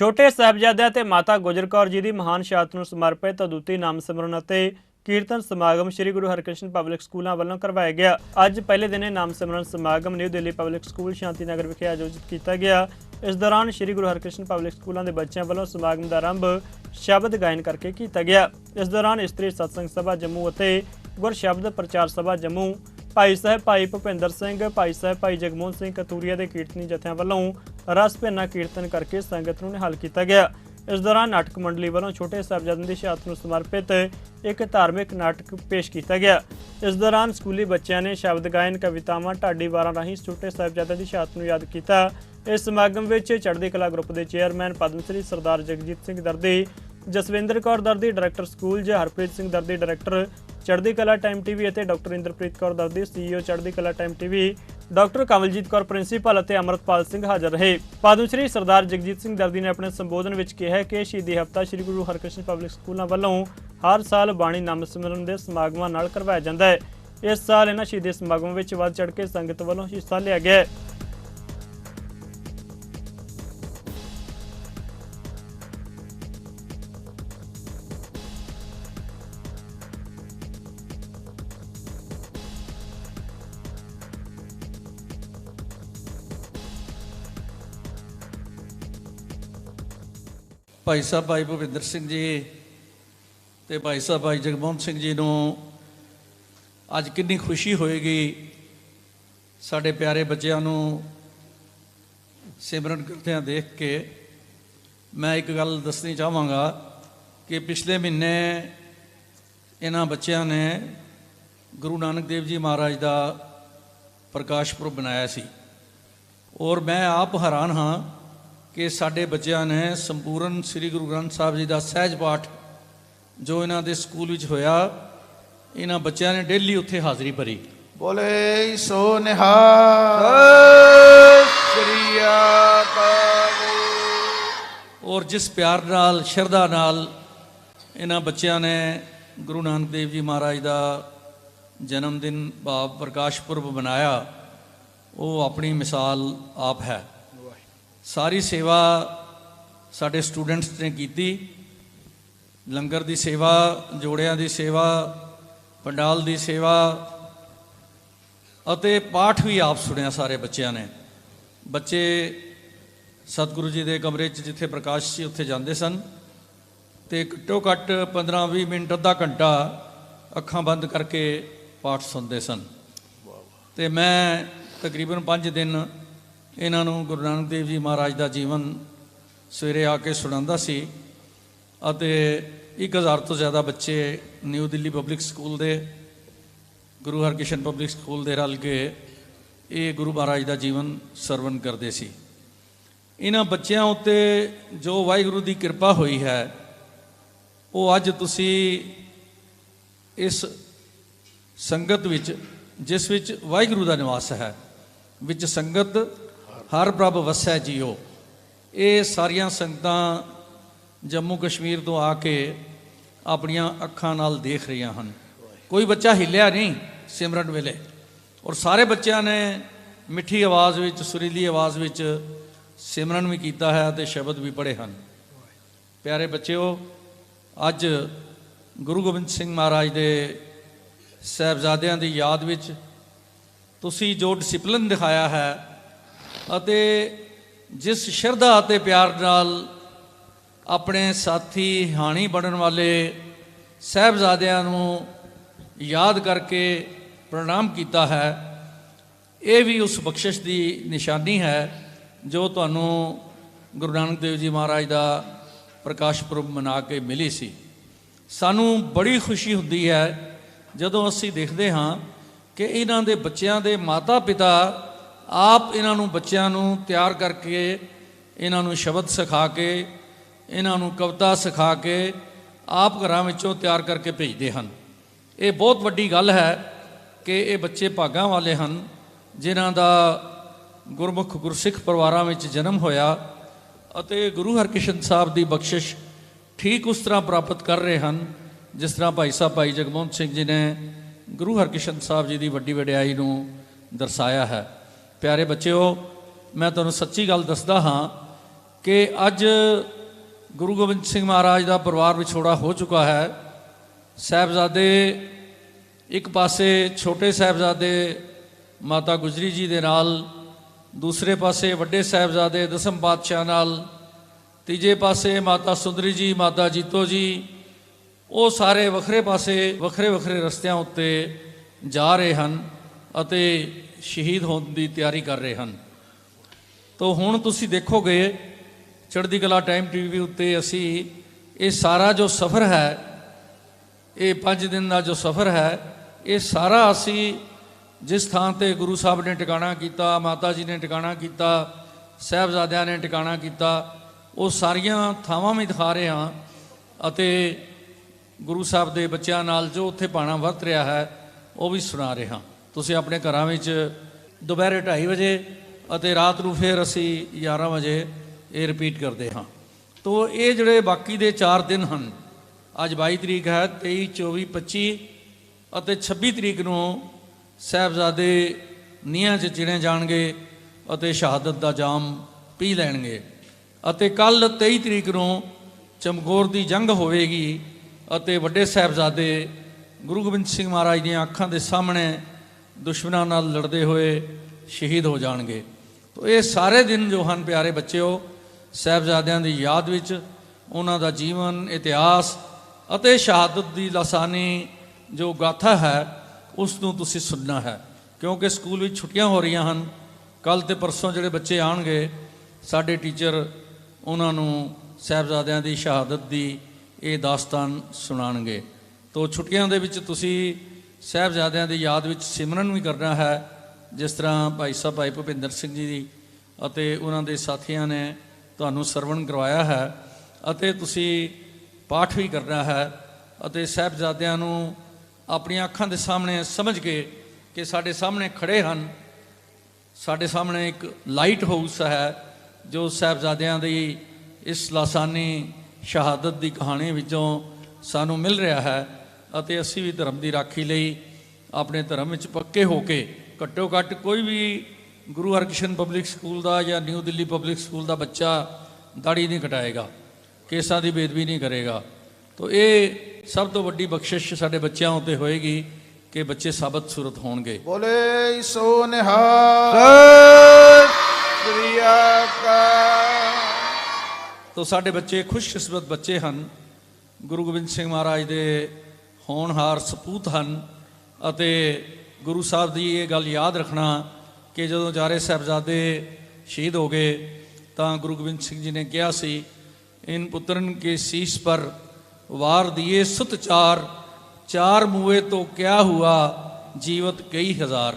ਛੋਟੇ ਸਾਹਿਬਜ਼ਾਦਿਆਂ ਤੇ ਮਾਤਾ ਗੁਜਰ ਕੌਰ ਜੀ ਦੀ ਮਹਾਨ ਸ਼ਹਾਦਤ ਨੂੰ ਸਮਰਪਿਤ ਅਦੁੱਤੀ ਨਾਮ ਸਿਮਰਨ ਅਤੇ ਕੀਰਤਨ ਸਮਾਗਮ ਸ੍ਰੀ ਗੁਰੂ ਹਰਕ੍ਰਿਸ਼ਨ ਪਬਲਿਕ ਸਕੂਲਾਂ ਵੱਲੋਂ ਕਰਵਾਇਆ ਗਿਆ। ਅੱਜ ਪਹਿਲੇ ਦਿਨੇ ਨਾਮ ਸਿਮਰਨ ਸਮਾਗਮ New Delhi public school Shanti Nagar ਵਿਖੇ ਆਯੋਜਿਤ ਕੀਤਾ ਗਿਆ। ਇਸ ਦੌਰਾਨ ਸ੍ਰੀ ਗੁਰੂ ਹਰਕ੍ਰਿਸ਼ਨ ਪਬਲਿਕ ਸਕੂਲਾਂ ਦੇ ਬੱਚਿਆਂ ਵੱਲੋਂ ਸਮਾਗਮ ਦਾ ਆਰੰਭ ਸ਼ਬਦ ਗਾਇਨ ਕਰਕੇ ਕੀਤਾ ਗਿਆ। ਇਸ ਦੌਰਾਨ ਇਸਤਰੀ ਸਤਸੰਗ ਸਭਾ ਜੰਮੂ ਅਤੇ ਗੁਰ ਸ਼ਬਦ ਪ੍ਰਚਾਰ ਸਭਾ ਜੰਮੂ। ਭਾਈ ਸਾਹਿਬ ਭਾਈ ਭੁਪਿੰਦਰ ਸਿੰਘ, ਭਾਈ ਸਾਹਿਬ ਭਾਈ ਜਗਮੋਹਨ ਸਿੰਘ ਕਤੂਰੀਆ ਦੇ ਕੀਰਤਨੀ ਜਥਿਆਂ ਵੱਲੋਂ ਰਸ, ਭਿੰਨਾ ਕੀਰਤਨ ਕਰਕੇ ਸੰਗਤ ਨੂੰ ਨਿਹਾਲ ਕੀਤਾ ਗਿਆ। ਇਸ ਦੌਰਾਨ ਨਾਟਕ ਮੰਡਲੀ ਵੱਲੋਂ ਛੋਟੇ ਸਾਹਿਬਜ਼ਾਦਿਆਂ ਦੀ ਸ਼ਹਾਦਤ ਨੂੰ ਸਮਰਪਿਤ ਇੱਕ ਧਾਰਮਿਕ ਨਾਟਕ ਪੇਸ਼ ਕੀਤਾ ਗਿਆ। ਇਸ ਦੌਰਾਨ ਸਕੂਲੀ ਬੱਚਿਆਂ ਨੇ ਸ਼ਬਦ ਗਾਇਨ, ਕਵਿਤਾਵਾਂ, ਢਾਡੀ ਵਾਰਾਂ ਰਾਹੀਂ ਛੋਟੇ ਸਾਹਿਬਜ਼ਾਦਿਆਂ ਦੀ ਸ਼ਹਾਦਤ ਨੂੰ ਯਾਦ ਕੀਤਾ। ਇਸ ਸਮਾਗਮ ਵਿੱਚ ਚੜ੍ਹਦੀ ਕਲਾ ਗਰੁੱਪ ਦੇ chairman Padma Shri Sardar Jagjit Singh Dardi, Jaswinder Kaur Dardi, director school ਜ Harpreet Singh Dardi, director Chardi Kala time TV ਅਤੇ doctor Inderpreet Kaur Dardi, CEO Chardi Kala time TV doctor Kamaljit Kaur, principal ਅਤੇ ਅਮਰਤਪਾਲ ਸਿੰਘ ਹਾਜ਼ਰ ਰਹੇ। ਪਦਮ ਸ੍ਰੀ ਸਰਦਾਰ ਜਗਜੀਤ ਸਿੰਘ ਦਰਦੀ ਨੇ ਆਪਣੇ ਸੰਬੋਧਨ ਵਿੱਚ ਕਿਹਾ ਕਿ ਸ਼ਹੀਦੀ ਹਫਤਾ ਸ੍ਰੀ ਗੁਰੂ ਹਰਕ੍ਰਿਸ਼ਨ ਪਬਲਿਕ ਸਕੂਲਾਂ ਵੱਲੋਂ ਹਰ ਸਾਲ ਬਾਣੀ ਨਾਮ ਸਿਮਰਨ ਦੇ ਸਮਾਗਮਾਂ ਨਾਲ ਕਰਵਾਇਆ ਜਾਂਦਾ ਹੈ। ਇਸ ਸਾਲ ਇਹਨਾਂ ਸ਼ਹੀਦੀ ਸਮਾਗਮਾਂ ਵਿੱਚ ਵੱਧ ਚੜ ਕੇ ਸੰਗਤ ਵੱਲੋਂ ਹਿੱਸਾ ਲਿਆ ਗਿਆ ਭਾਈ ਸਾਹਿਬ, ਭਾਈ ਭੁਪਿੰਦਰ ਸਿੰਘ ਜੀ ਤੇ ਭਾਈ ਸਾਹਿਬ, ਭਾਈ ਜਗਮੋਹਨ ਸਿੰਘ ਜੀ ਨੂੰ ਅੱਜ ਕਿੰਨੀ ਖੁਸ਼ੀ ਹੋਏਗੀ ਸਾਡੇ ਪਿਆਰੇ ਬੱਚਿਆਂ ਨੂੰ ਸਿਮਰਨ ਕਰਦਿਆਂ ਦੇਖ ਕੇ। ਮੈਂ ਇੱਕ ਗੱਲ ਦੱਸਣੀ ਚਾਹਾਂਗਾ ਕਿ ਪਿਛਲੇ ਮਹੀਨੇ ਇਹਨਾਂ ਬੱਚਿਆਂ ਨੇ ਗੁਰੂ ਨਾਨਕ ਦੇਵ ਜੀ ਮਹਾਰਾਜ ਦਾ ਪ੍ਰਕਾਸ਼ ਪੁਰਬ ਬਣਾਇਆ ਸੀ। ਔਰ ਮੈਂ ਆਪ ਹੈਰਾਨ ਹਾਂ ਕਿ ਸਾਡੇ ਬੱਚਿਆਂ ਨੇ ਸੰਪੂਰਨ ਸ੍ਰੀ ਗੁਰੂ ਗ੍ਰੰਥ ਸਾਹਿਬ ਜੀ ਦਾ ਸਹਿਜ ਪਾਠ ਜੋ ਇਹਨਾਂ ਦੇ ਸਕੂਲ ਵਿੱਚ ਹੋਇਆ ਇਹਨਾਂ ਬੱਚਿਆਂ ਨੇ ਡੇਲੀ ਉੱਥੇ ਹਾਜ਼ਰੀ ਭਰੀ। ਬੋਲੇ ਸੋ ਨਿਹਾਲ। ਸ੍ਰੀ ਅਕਾਲ ਔਰ ਜਿਸ ਪਿਆਰ ਨਾਲ ਸ਼ਰਧਾ ਨਾਲ ਇਹਨਾਂ ਬੱਚਿਆਂ ਨੇ ਗੁਰੂ ਨਾਨਕ ਦੇਵ ਜੀ ਮਹਾਰਾਜ ਦਾ ਜਨਮ ਦਿਨ ਭਾਵ ਪ੍ਰਕਾਸ਼ ਪੁਰਬ ਬਣਾਇਆ ਉਹ ਆਪਣੀ ਮਿਸਾਲ ਆਪ ਹੈ। ਸਾਰੀ ਸੇਵਾ ਸਾਡੇ ਸਟੂਡੈਂਟਸ ਨੇ ਕੀਤੀ। ਲੰਗਰ ਦੀ ਸੇਵਾ ਜੋੜਿਆਂ ਦੀ ਸੇਵਾ ਪੰਡਾਲ ਦੀ ਸੇਵਾ ਅਤੇ ਪਾਠ ਵੀ ਆਪ ਸੁਣਿਆ ਸਾਰੇ ਬੱਚਿਆਂ ਨੇ। ਬੱਚੇ ਸਤਿਗੁਰੂ ਜੀ ਦੇ ਕਮਰੇ 'ਚ ਜਿੱਥੇ ਪ੍ਰਕਾਸ਼ ਸੀ ਉੱਥੇ ਜਾਂਦੇ ਸਨ ਤੇ ਘੱਟੋ ਘੱਟ 15-20 ਮਿੰਟ ਅੱਧਾ ਘੰਟਾ ਅੱਖਾਂ ਬੰਦ ਕਰਕੇ ਪਾਠ ਸੁਣਦੇ ਸਨ। ਤੇ ਮੈਂ ਤਕਰੀਬਨ 5 ਦਿਨ ਇਹਨਾਂ ਨੂੰ ਗੁਰੂ ਨਾਨਕ ਦੇਵ ਜੀ ਮਹਾਰਾਜ ਦਾ ਜੀਵਨ ਸਵੇਰੇ ਆ ਕੇ ਸੁਣਾਉਂਦਾ ਸੀ ਅਤੇ 1000 ਤੋਂ ਜ਼ਿਆਦਾ ਬੱਚੇ ਨਿਊ ਦਿੱਲੀ ਪਬਲਿਕ ਸਕੂਲ ਦੇ, ਗੁਰੂ ਹਰਕ੍ਰਿਸ਼ਨ ਪਬਲਿਕ ਸਕੂਲ ਦੇ ਰਲ ਕੇ ਇਹ ਗੁਰੂ ਮਹਾਰਾਜ ਦਾ ਜੀਵਨ ਸਰਵਨ ਕਰਦੇ ਸੀ। ਇਹਨਾਂ ਬੱਚਿਆਂ ਉੱਤੇ ਜੋ ਵਾਹਿਗੁਰੂ ਦੀ ਕਿਰਪਾ ਹੋਈ ਹੈ, ਉਹ ਅੱਜ ਤੁਸੀਂ ਇਸ ਸੰਗਤ ਵਿੱਚ, ਜਿਸ ਵਿੱਚ ਵਾਹਿਗੁਰੂ ਦਾ ਨਿਵਾਸ ਹੈ, ਵਿੱਚ ਸੰਗਤ ਹਰ ਪ੍ਰਭ ਵਸੈ ਜੀਓ। ਇਹ ਸਾਰੀਆਂ ਸੰਗਤਾਂ ਜੰਮੂ ਕਸ਼ਮੀਰ ਤੋਂ ਆ ਕੇ ਆਪਣੀਆਂ ਅੱਖਾਂ ਨਾਲ ਦੇਖ ਰਹੀਆਂ ਹਨ। ਕੋਈ ਬੱਚਾ ਹਿੱਲਿਆ ਨਹੀਂ ਸਿਮਰਨ ਵੇਲੇ। ਔਰ ਸਾਰੇ ਬੱਚਿਆਂ ਨੇ ਮਿੱਠੀ ਆਵਾਜ਼ ਵਿੱਚ, ਸੁਰੀਲੀ ਆਵਾਜ਼ ਵਿੱਚ ਸਿਮਰਨ ਵੀ ਕੀਤਾ ਹੈ ਤੇ ਸ਼ਬਦ ਵੀ ਪੜ੍ਹੇ ਹਨ। ਪਿਆਰੇ ਬੱਚਿਓ, ਅੱਜ ਗੁਰੂ ਗੋਬਿੰਦ ਸਿੰਘ ਮਹਾਰਾਜ ਦੇ ਸਾਹਿਬਜ਼ਾਦਿਆਂ ਦੀ ਯਾਦ ਵਿੱਚ ਤੁਸੀਂ ਜੋ ਡਿਸਪਲਿਨ ਦਿਖਾਇਆ ਹੈ ਅਤੇ ਜਿਸ ਸ਼ਰਧਾ ਅਤੇ ਪਿਆਰ ਨਾਲ ਆਪਣੇ ਸਾਥੀ ਹਾਣੀ ਬਣਨ ਵਾਲੇ ਸਾਹਿਬਜ਼ਾਦਿਆਂ ਨੂੰ ਯਾਦ ਕਰਕੇ ਪ੍ਰਣਾਮ ਕੀਤਾ ਹੈ, ਇਹ ਵੀ ਉਸ ਬਖਸ਼ਿਸ਼ ਦੀ ਨਿਸ਼ਾਨੀ ਹੈ ਜੋ ਤੁਹਾਨੂੰ ਗੁਰੂ ਨਾਨਕ ਦੇਵ ਜੀ ਮਹਾਰਾਜ ਦਾ ਪ੍ਰਕਾਸ਼ ਪੁਰਬ ਮਨਾ ਕੇ ਮਿਲੀ ਸੀ। ਸਾਨੂੰ ਬੜੀ ਖੁਸ਼ੀ ਹੁੰਦੀ ਹੈ ਜਦੋਂ ਅਸੀਂ ਦੇਖਦੇ ਹਾਂ ਕਿ ਇਹਨਾਂ ਦੇ ਬੱਚਿਆਂ ਦੇ ਮਾਤਾ-ਪਿਤਾ ਆਪ ਇਹਨਾਂ ਨੂੰ ਬੱਚਿਆਂ ਨੂੰ ਤਿਆਰ ਕਰਕੇ, ਇਹਨਾਂ ਨੂੰ ਸ਼ਬਦ ਸਿਖਾ ਕੇ, ਇਹਨਾਂ ਨੂੰ ਕਵਿਤਾ ਸਿਖਾ ਕੇ ਆਪ ਘਰਾਂ ਵਿੱਚੋਂ ਤਿਆਰ ਕਰਕੇ ਭੇਜਦੇ ਹਨ। ਇਹ ਬਹੁਤ ਵੱਡੀ ਗੱਲ ਹੈ ਕਿ ਇਹ ਬੱਚੇ ਭਾਗਾਂ ਵਾਲੇ ਹਨ, ਜਿਨ੍ਹਾਂ ਦਾ ਗੁਰਮੁਖ ਗੁਰਸਿੱਖ ਪਰਿਵਾਰਾਂ ਵਿੱਚ ਜਨਮ ਹੋਇਆ ਅਤੇ ਗੁਰੂ ਹਰਕ੍ਰਿਸ਼ਨ ਸਾਹਿਬ ਦੀ ਬਖਸ਼ਿਸ਼ ਠੀਕ ਉਸ ਤਰ੍ਹਾਂ ਪ੍ਰਾਪਤ ਕਰ ਰਹੇ ਹਨ, ਜਿਸ ਤਰ੍ਹਾਂ ਭਾਈ ਸਾਹਿਬ ਭਾਈ ਜਗਮੋਹਨ ਸਿੰਘ ਜੀ ਨੇ ਗੁਰੂ ਹਰਕ੍ਰਿਸ਼ਨ ਸਾਹਿਬ ਜੀ ਦੀ ਵੱਡੀ ਵਡਿਆਈ ਨੂੰ ਦਰਸਾਇਆ ਹੈ। ਪਿਆਰੇ ਬੱਚਿਓ, ਮੈਂ ਤੁਹਾਨੂੰ ਸੱਚੀ ਗੱਲ ਦੱਸਦਾ ਹਾਂ ਕਿ ਅੱਜ ਗੁਰੂ ਗੋਬਿੰਦ ਸਿੰਘ ਮਹਾਰਾਜ ਦਾ ਪਰਿਵਾਰ ਵਿਛੋੜਾ ਹੋ ਚੁੱਕਾ ਹੈ। ਸਾਹਿਬਜ਼ਾਦੇ ਇੱਕ ਪਾਸੇ ਛੋਟੇ ਸਾਹਿਬਜ਼ਾਦੇ ਮਾਤਾ ਗੁਜਰੀ ਜੀ ਦੇ ਨਾਲ, ਦੂਸਰੇ ਪਾਸੇ ਵੱਡੇ ਸਾਹਿਬਜ਼ਾਦੇ ਦਸਮ ਪਾਤਸ਼ਾਹ ਨਾਲ, ਤੀਜੇ ਪਾਸੇ ਮਾਤਾ ਸੁੰਦਰੀ ਜੀ, ਮਾਤਾ ਜੀਤੋ ਜੀ, ਉਹ ਸਾਰੇ ਵੱਖਰੇ ਪਾਸੇ ਵੱਖਰੇ ਵੱਖਰੇ ਰਸਤਿਆਂ ਉੱਤੇ ਜਾ ਰਹੇ ਹਨ ਅਤੇ ਸ਼ਹੀਦ ਹੋਣ ਦੀ ਤਿਆਰੀ ਕਰ ਰਹੇ ਹਨ। ਤੋ ਹੁਣ ਤੁਸੀਂ ਦੇਖੋਗੇ, ਚੜ੍ਹਦੀ ਕਲਾ ਟਾਈਮ ਟੀਵੀ ਉੱਤੇ ਅਸੀਂ ਇਹ ਸਾਰਾ ਜੋ ਸਫ਼ਰ ਹੈ, ਇਹ 5 ਦਿਨ ਦਾ ਜੋ ਸਫ਼ਰ ਹੈ, ਇਹ ਸਾਰਾ ਅਸੀਂ ਜਿਸ ਥਾਂ ਤੇ ਗੁਰੂ ਸਾਹਿਬ ਨੇ ਟਿਕਾਣਾ ਕੀਤਾ, ਮਾਤਾ ਜੀ ਨੇ ਟਿਕਾਣਾ ਕੀਤਾ, ਸਾਹਿਬਜ਼ਾਦਿਆਂ ਨੇ ਟਿਕਾਣਾ ਕੀਤਾ, ਉਹ ਸਾਰੀਆਂ ਥਾਵਾਂ ਵੀ ਦਿਖਾ ਰਹੇ ਹਾਂ ਅਤੇ ਗੁਰੂ ਸਾਹਿਬ ਦੇ ਬੱਚਿਆਂ ਨਾਲ ਜੋ ਉੱਥੇ ਪਾਣਾ ਵਰਤ ਰਿਹਾ ਹੈ, ਉਹ ਵੀ ਸੁਣਾ ਰਹੇ ਹਾਂ। ਤੁਸੀਂ ਆਪਣੇ ਘਰਾਂ ਵਿੱਚ ਦੁਪਹਿਰੇ 2:30 ਵਜੇ ਅਤੇ ਰਾਤ ਨੂੰ ਫਿਰ ਅਸੀਂ 11 ਵਜੇ ਇਹ ਰਿਪੀਟ ਕਰਦੇ ਹਾਂ। ਤੋ ਇਹ ਜਿਹੜੇ ਬਾਕੀ ਦੇ 4 ਦਿਨ ਹਨ, ਅੱਜ 22 ਤਰੀਕ ਹੈ 23 24 25 ਅਤੇ 26 ਤਰੀਕ ਨੂੰ ਸਾਹਿਬਜ਼ਾਦੇ ਨੀਹਾਂ 'ਚ ਚਿਣੇ ਜਾਣਗੇ ਅਤੇ ਸ਼ਹਾਦਤ ਦਾ ਜਾਮ ਪੀ ਲੈਣਗੇ ਅਤੇ ਕੱਲ 23 ਤਰੀਕ ਨੂੰ ਚਮਕੌਰ ਦੀ ਜੰਗ ਹੋਵੇਗੀ ਅਤੇ ਵੱਡੇ ਸਾਹਿਬਜ਼ਾਦੇ ਗੁਰੂ ਗੋਬਿੰਦ ਸਿੰਘ ਮਹਾਰਾਜ ਦੀਆਂ ਅੱਖਾਂ ਦੇ ਸਾਹਮਣੇ ਦੁਸ਼ਮਣਾਂ ਨਾਲ ਲੜਦੇ ਹੋਏ ਸ਼ਹੀਦ ਹੋ ਜਾਣਗੇ। ਤੋ ਇਹ ਸਾਰੇ ਦਿਨ ਜੋ ਹਨ ਪਿਆਰੇ ਬੱਚਿਓ, ਸਾਹਿਬਜ਼ਾਦਿਆਂ ਦੀ ਯਾਦ ਵਿੱਚ ਉਹਨਾਂ ਦਾ ਜੀਵਨ, ਇਤਿਹਾਸ ਅਤੇ ਸ਼ਹਾਦਤ ਦੀ ਲਾਸਾਨੀ ਜੋ ਗਾਥਾ ਹੈ, ਉਸ ਨੂੰ ਤੁਸੀਂ ਸੁਣਨਾ ਹੈ। ਕਿਉਂਕਿ ਸਕੂਲ ਵਿੱਚ ਛੁੱਟੀਆਂ ਹੋ ਰਹੀਆਂ ਹਨ ਕੱਲ ਤੇ ਪਰਸੋਂ ਜਿਹੜੇ ਬੱਚੇ ਆਣਗੇ ਸਾਡੇ ਟੀਚਰ ਉਹਨਾਂ ਨੂੰ ਸਾਹਿਬਜ਼ਾਦਿਆਂ ਦੀ ਸ਼ਹਾਦਤ ਦੀ ਇਹ ਦਾਸਤਾਨ ਸੁਣਾਣਗੇ ਤੋ ਛੁੱਟੀਆਂ ਦੇ ਵਿੱਚ ਤੁਸੀਂ ਸਾਹਿਬਜ਼ਾਦਿਆਂ ਦੀ ਯਾਦ ਵਿੱਚ ਸਿਮਰਨ ਵੀ ਕਰਨਾ ਹੈ, ਜਿਸ ਤਰ੍ਹਾਂ ਭਾਈ ਸਾਹਿਬ ਭਾਈ ਭੁਪਿੰਦਰ ਸਿੰਘ ਜੀ ਦੀ ਅਤੇ ਉਹਨਾਂ ਦੇ ਸਾਥੀਆਂ ਨੇ ਤੁਹਾਨੂੰ ਸਰਵਣ ਕਰਵਾਇਆ ਹੈ ਅਤੇ ਤੁਸੀਂ ਪਾਠ ਵੀ ਕਰਨਾ ਹੈ ਅਤੇ ਸਾਹਿਬਜ਼ਾਦਿਆਂ ਨੂੰ ਆਪਣੀਆਂ ਅੱਖਾਂ ਦੇ ਸਾਹਮਣੇ ਸਮਝ ਕੇ ਕਿ ਸਾਡੇ ਸਾਹਮਣੇ ਖੜੇ ਹਨ। ਸਾਡੇ ਸਾਹਮਣੇ ਇੱਕ ਲਾਈਟ ਹਾਊਸ ਹੈ, ਜੋ ਸਾਹਿਬਜ਼ਾਦਿਆਂ ਦੀ ਇਸ ਲਾਸਾਨੀ ਸ਼ਹਾਦਤ ਦੀ ਕਹਾਣੀ ਵਿੱਚੋਂ ਸਾਨੂੰ ਮਿਲ ਰਿਹਾ ਹੈ। ਅਤੇ ਅਸੀਂ ਵੀ ਧਰਮ ਦੀ ਰਾਖੀ ਲਈ ਆਪਣੇ ਧਰਮ ਵਿੱਚ ਪੱਕੇ ਹੋ ਕੇ ਘੱਟੋ ਘੱਟ ਕੋਈ ਵੀ ਗੁਰੂ ਹਰਕ੍ਰਿਸ਼ਨ ਪਬਲਿਕ ਸਕੂਲ ਦਾ ਜਾਂ ਨਿਊ ਦਿੱਲੀ ਪਬਲਿਕ ਸਕੂਲ ਦਾ ਬੱਚਾ ਦਾੜੀ ਨਹੀਂ ਕਟਾਏਗਾ ਕੇਸਾਂ ਦੀ ਬੇਦਬੀ ਨਹੀਂ ਕਰੇਗਾ। ਤੋ ਇਹ ਸਭ ਤੋਂ ਵੱਡੀ ਬਖਸ਼ਿਸ਼ ਸਾਡੇ ਬੱਚਿਆਂ ਉੱਤੇ ਹੋਏਗੀ ਕਿ ਬੱਚੇ ਸਾਬਤ ਸੂਰਤ ਹੋਣਗੇ। ਬੋਲੇ ਸੋ ਨਿਹਾਲ। ਸ੍ਰੀ ਅਕਾਲ ਤੋ ਸਾਡੇ ਬੱਚੇ ਖੁਸ਼ਕਿਸਮਤ ਬੱਚੇ ਹਨ। ਗੁਰੂ ਗੋਬਿੰਦ ਸਿੰਘ ਮਹਾਰਾਜ ਦੇ ਹੋਣਹਾਰ ਸਪੂਤ ਹਨ। ਅਤੇ ਗੁਰੂ ਸਾਹਿਬ ਦੀ ਇਹ ਗੱਲ ਯਾਦ ਰੱਖਣਾ ਕਿ ਜਦੋਂ ਚਾਰੇ ਸਾਹਿਬਜ਼ਾਦੇ ਸ਼ਹੀਦ ਹੋ ਗਏ, ਤਾਂ ਗੁਰੂ ਗੋਬਿੰਦ ਸਿੰਘ ਜੀ ਨੇ ਕਿਹਾ ਸੀ, ਇਨ ਪੁੱਤਰਨ ਕੇ ਸੀਸ ਪਰ ਵਾਰ ਦਿਏ ਸੁਤ ਚਾਰ ਚਾਰ ਮੂਏ ਤੋਂ ਕਿਆ ਹੁਆ ਜੀਵਤ ਕਈ ਹਜ਼ਾਰ।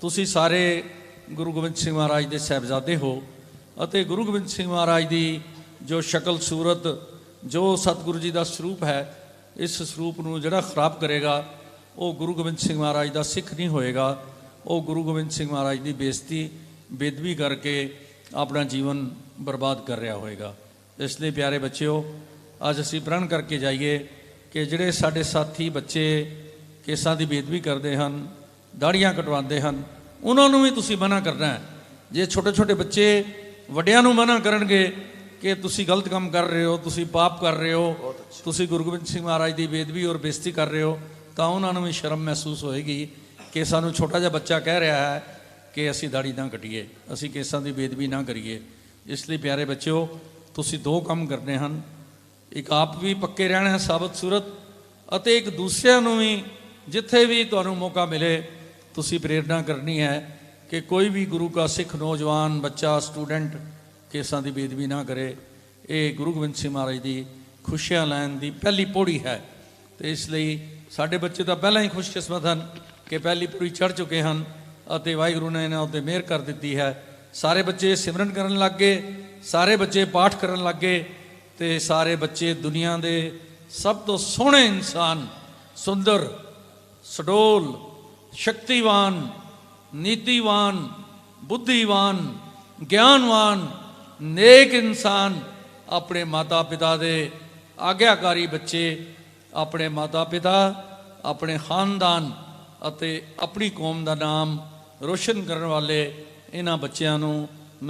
ਤੁਸੀਂ ਸਾਰੇ ਗੁਰੂ ਗੋਬਿੰਦ ਸਿੰਘ ਮਹਾਰਾਜ ਦੇ ਸਾਹਿਬਜ਼ਾਦੇ ਹੋ ਅਤੇ ਗੁਰੂ ਗੋਬਿੰਦ ਸਿੰਘ ਮਹਾਰਾਜ ਦੀ ਜੋ ਸ਼ਕਲ ਸੂਰਤ, ਜੋ ਸਤਿਗੁਰੂ ਜੀ ਦਾ ਸਰੂਪ ਹੈ ਇਸ ਸਰੂਪ ਨੂੰ ਜਿਹੜਾ ਖਰਾਬ ਕਰੇਗਾ, ਉਹ ਗੁਰੂ ਗੋਬਿੰਦ ਸਿੰਘ ਮਹਾਰਾਜ ਦਾ ਸਿੱਖ ਨਹੀਂ ਹੋਏਗਾ। ਉਹ ਗੁਰੂ ਗੋਬਿੰਦ ਸਿੰਘ ਮਹਾਰਾਜ ਦੀ ਬੇਇੱਜ਼ਤੀ ਬੇਦਬੀ ਕਰਕੇ ਆਪਣਾ ਜੀਵਨ ਬਰਬਾਦ ਕਰ ਰਿਹਾ ਹੋਏਗਾ। ਇਸ ਲਈ ਪਿਆਰੇ ਬੱਚਿਓ, ਅੱਜ ਅਸੀਂ ਪ੍ਰਣ ਕਰਕੇ ਜਾਈਏ ਕਿ ਜਿਹੜੇ ਸਾਡੇ ਸਾਥੀ ਬੱਚੇ ਕੇਸਾਂ ਦੀ ਬੇਦਬੀ ਕਰਦੇ ਹਨ ਦਾੜੀਆਂ ਕਟਵਾਉਂਦੇ ਹਨ, ਉਹਨਾਂ ਨੂੰ ਵੀ ਤੁਸੀਂ ਮਨਾ ਕਰਨਾ ਹੈ। ਜੇ ਛੋਟੇ ਛੋਟੇ ਬੱਚੇ ਵੱਡਿਆਂ ਨੂੰ ਮਨਾ ਕਰਨਗੇ ਕਿ ਤੁਸੀਂ ਗਲਤ ਕੰਮ ਕਰ ਰਹੇ ਹੋ ਤੁਸੀਂ ਪਾਪ ਕਰ ਰਹੇ ਹੋ ਤੁਸੀਂ ਗੁਰੂ ਗੋਬਿੰਦ ਸਿੰਘ ਮਹਾਰਾਜ ਦੀ ਬੇਦਬੀ ਔਰ ਬੇਇੱਜ਼ਤੀ ਕਰ ਰਹੇ ਹੋ ਤਾਂ ਉਹਨਾਂ ਨੂੰ ਵੀ ਸ਼ਰਮ ਮਹਿਸੂਸ ਹੋਏਗੀ ਕਿ ਸਾਨੂੰ ਛੋਟਾ ਜਿਹਾ ਬੱਚਾ ਕਹਿ ਰਿਹਾ ਹੈ ਕਿ ਅਸੀਂ ਦਾੜੀ ਨਾ ਕਟੀਏ ਅਸੀਂ ਕੇਸਾਂ ਦੀ ਬੇਦਬੀ ਨਾ ਕਰੀਏ। ਇਸ ਲਈ ਪਿਆਰੇ ਬੱਚਿਓ ਤੁਸੀਂ ਦੋ ਕੰਮ ਕਰਨੇ ਹਨ। ਇੱਕ ਆਪ ਵੀ ਪੱਕੇ ਰਹਿਣਾ ਹੈ ਸਾਬਤ ਸੂਰਤ ਅਤੇ ਇੱਕ ਦੂਸਰਿਆਂ ਨੂੰ ਵੀ ਜਿੱਥੇ ਵੀ ਤੁਹਾਨੂੰ ਮੌਕਾ ਮਿਲੇ ਤੁਸੀਂ ਪ੍ਰੇਰਣਾ ਕਰਨੀ ਹੈ ਕਿ ਕੋਈ ਵੀ ਗੁਰੂ ਦਾ ਸਿੱਖ ਨੌਜਵਾਨ ਬੱਚਾ ਸਟੂਡੈਂਟ ਕੇਸਾਂ ਦੀ ਬੇਦਬੀ ਨਾ ਕਰੇ। ਇਹ ਗੁਰੂ ਗੋਬਿੰਦ ਸਿੰਘ ਮਹਾਰਾਜ ਦੀ ਖੁਸ਼ੀਆਂ ਲੈਣ ਦੀ ਪਹਿਲੀ ਪੌੜੀ ਹੈ। ਤੇ ਇਸ ਲਈ ਸਾਡੇ ਬੱਚੇ ਤਾਂ ਪਹਿਲਾਂ ਹੀ ਖੁਸ਼ਕਿਸਮਤ ਹਨ ਕਿ ਪਹਿਲੀ ਪੌੜੀ ਚੜ ਚੁੱਕੇ ਹਨ ਅਤੇ ਵਾਹਿਗੁਰੂ ਨੇ ਇਹਨਾਂ ਉੱਤੇ ਮਿਹਰ ਕਰ ਦਿੱਤੀ ਹੈ। ਸਾਰੇ ਬੱਚੇ ਸਿਮਰਨ ਕਰਨ ਲੱਗ ਗਏ, ਸਾਰੇ ਬੱਚੇ ਪਾਠ ਕਰਨ ਲੱਗ ਗਏ ਤੇ ਸਾਰੇ ਬੱਚੇ ਦੁਨੀਆ ਦੇ ਸਭ ਤੋਂ ਸੋਹਣੇ ਇਨਸਾਨ, ਸੁੰਦਰ, ਸਡੋਲ, ਸ਼ਕਤੀਵਾਨ, ਨੀਤੀਵਾਨ, ਬੁੱਧੀਵਾਨ, ਗਿਆਨਵਾਨ ਨੇਕ ਇਨਸਾਨ ਆਪਣੇ ਮਾਤਾ ਪਿਤਾ ਦੇ ਆਗਿਆਕਾਰੀ ਬੱਚੇ, ਆਪਣੇ ਮਾਤਾ ਪਿਤਾ ਆਪਣੇ ਖਾਨਦਾਨ ਅਤੇ ਆਪਣੀ ਕੌਮ ਦਾ ਨਾਮ ਰੋਸ਼ਨ ਕਰਨ ਵਾਲੇ ਇਹਨਾਂ ਬੱਚਿਆਂ ਨੂੰ